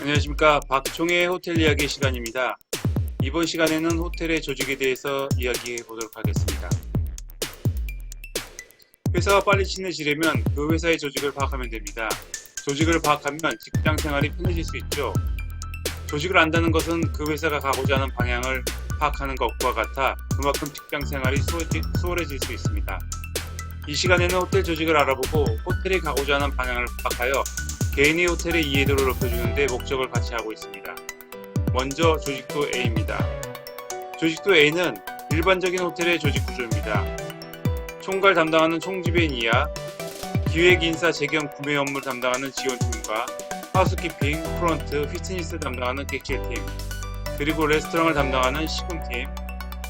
안녕하십니까 박종의 호텔 이야기 시간입니다. 이번 시간에는 호텔의 조직에 대해서 이야기해 보도록 하겠습니다. 회사가 빨리 친해지려면 그 회사의 조직을 파악하면 됩니다. 조직을 파악하면 직장 생활이 편해질 수 있죠. 조직을 안다는 것은 그 회사가 가고자 하는 방향을 파악하는 것과 같아 그만큼 직장 생활이 수월해질 수 있습니다. 이 시간에는 호텔 조직을 알아보고 호텔이 가고자 하는 방향을 파악하여 개인이 호텔의 이해도를 높여주는데 목적을 같이 하고 있습니다. 먼저 조직도 A입니다. 조직도 A는 일반적인 호텔의 조직 구조입니다. 총괄 담당하는 총지배인 이하, 기획 인사 재경 구매 업무 를 담당하는 지원팀과 하우스키핑, 프런트, 피트니스 담당하는 객실팀, 그리고 레스토랑을 담당하는 식음팀,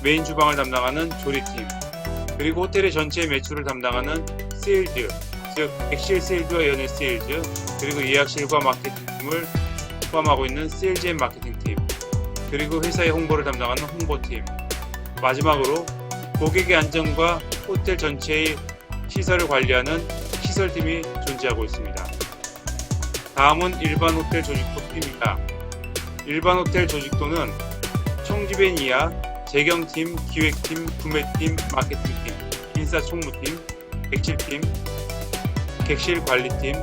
메인 주방을 담당하는 조리팀, 그리고 호텔의 전체 매출을 담당하는 세일즈, 즉 객실 세일즈와 연예 세일즈, 그리고 예약실과 마케팅팀을 포함하고 있는 세일즈 앤 마케팅팀, 그리고 회사의 홍보를 담당하는 홍보팀, 마지막으로 고객의 안전과 호텔 전체의 시설을 관리하는 시설팀이 존재하고 있습니다. 다음은 일반 호텔 조직도 팀입니다. 일반 호텔 조직도는 총지배인 이하, 재경팀, 기획팀, 구매팀, 마케팅팀, 인사총무팀, 객실팀, 객실 관리팀,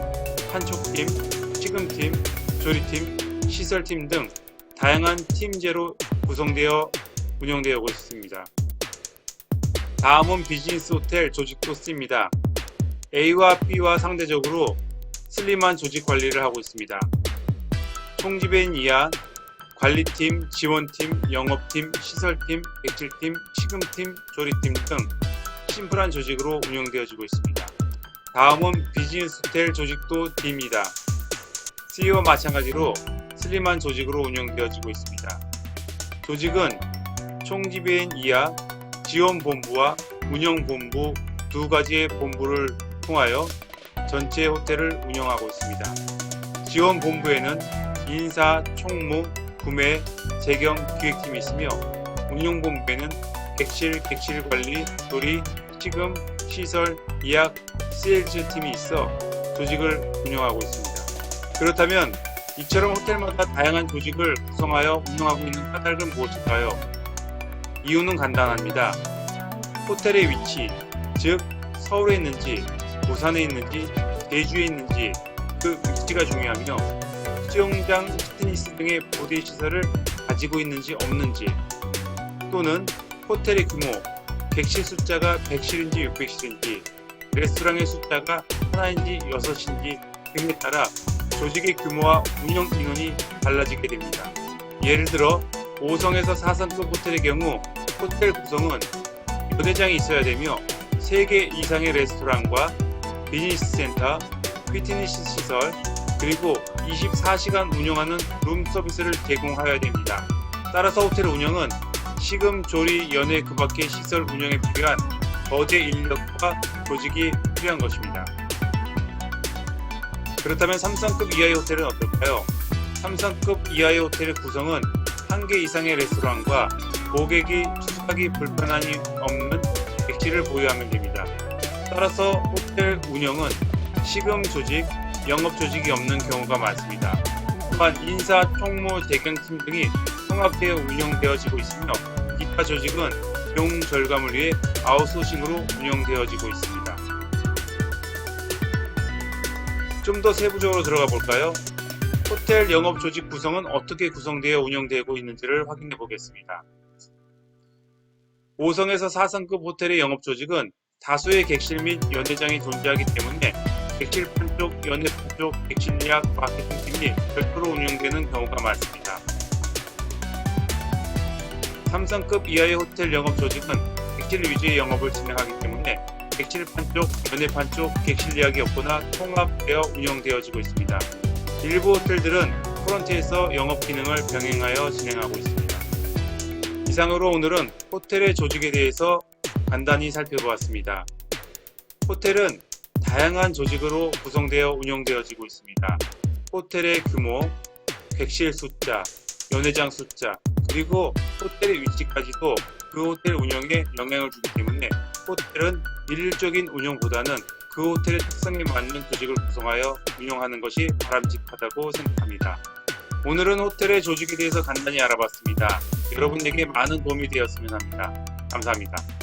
판촉팀, 식음팀, 조리팀, 시설팀 등 다양한 팀제로 구성되어 운영되어 오고 있습니다. 다음은 비즈니스 호텔 조직도 C입니다. A와 B와 상대적으로 슬림한 조직 관리를 하고 있습니다. 총지배인 이하, 관리팀, 지원팀, 영업팀, 시설팀, 객실팀, 식음팀, 조리팀 등 심플한 조직으로 운영되어지고 있습니다. 다음은 비즈니스 호텔 조직도 D입니다. C와 마찬가지로 슬림한 조직으로 운영되어지고 있습니다. 조직은 총지배인 이하, 지원본부와 운영본부 두 가지의 본부를 통하여 전체 호텔을 운영하고 있습니다. 지원본부에는 인사, 총무, 구매, 재경, 기획팀이 있으며 운영본부에는 객실, 객실 관리, 조리, 식음, 시설, 예약, 세일즈 팀이 있어 조직을 운영하고 있습니다. 그렇다면 이처럼 호텔마다 다양한 조직을 구성하여 운영하고 있는 까닭은 무엇일까요? 이유는 간단합니다. 호텔의 위치, 즉 서울에 있는지, 부산에 있는지, 제주에 있는지 그 위치가 중요하며 수영장, 피트니스 등의 보대 시설을 가지고 있는지 없는지 또는 호텔의 규모, 객실 숫자가 100실인지 600실인지 레스토랑의 숫자가 하나인지 여섯인지 등에 따라 조직의 규모와 운영 인원이 달라지게 됩니다. 예를 들어 5성에서 4성급 호텔의 경우 호텔 구성은 연회장이 있어야 되며 3개 이상의 레스토랑과 비즈니스 센터, 피트니스 시설, 그리고 24시간 운영하는 룸 서비스를 제공하여야 됩니다. 따라서 호텔 운영은 식음, 조리, 연회 그 밖의 시설 운영에 필요한 거제 인력과 조직이 필요한 것입니다. 그렇다면 3성급 이하의 호텔은 어떨까요? 3성급 이하의 호텔의 구성은 한 개 이상의 레스토랑과 고객이 투숙하기 불편함이 없는 객실을 보유하면 됩니다. 따라서 호텔 운영은 식음 조직, 영업 조직이 없는 경우가 많습니다. 또한 인사, 총무, 재경팀 등이 통합되어 운영되어지고 있으며 기타 조직은 비용 절감을 위해 아웃소싱으로 운영되어지고 있습니다. 좀 더 세부적으로 들어가 볼까요? 호텔 영업 조직 구성은 어떻게 구성되어 운영되고 있는지를 확인해 보겠습니다. 5성에서 4성급 호텔의 영업 조직은 다수의 객실 및 연회장이 존재하기 때문에 객실 판 쪽, 연회 판 쪽, 객실 예약, 마케팅팀이 별도로 운영되는 경우가 많습니다. 3성급 이하의 호텔 영업 조직은 객실 위주의 영업을 진행하기 때문에 객실판 쪽, 연회판 쪽 객실 예약이 없거나 통합되어 운영되어지고 있습니다. 일부 호텔들은 프런트에서 영업 기능을 병행하여 진행하고 있습니다. 이상으로 오늘은 호텔의 조직에 대해서 간단히 살펴보았습니다. 호텔은 다양한 조직으로 구성되어 운영되어지고 있습니다. 호텔의 규모, 객실 숫자, 연회장 숫자, 그리고 호텔의 위치까지도 그 호텔 운영에 영향을 주기 때문에 호텔은 일률적인 운영보다는 그 호텔의 특성에 맞는 조직을 구성하여 운영하는 것이 바람직하다고 생각합니다. 오늘은 호텔의 조직에 대해서 간단히 알아봤습니다. 여러분에게 많은 도움이 되었으면 합니다. 감사합니다.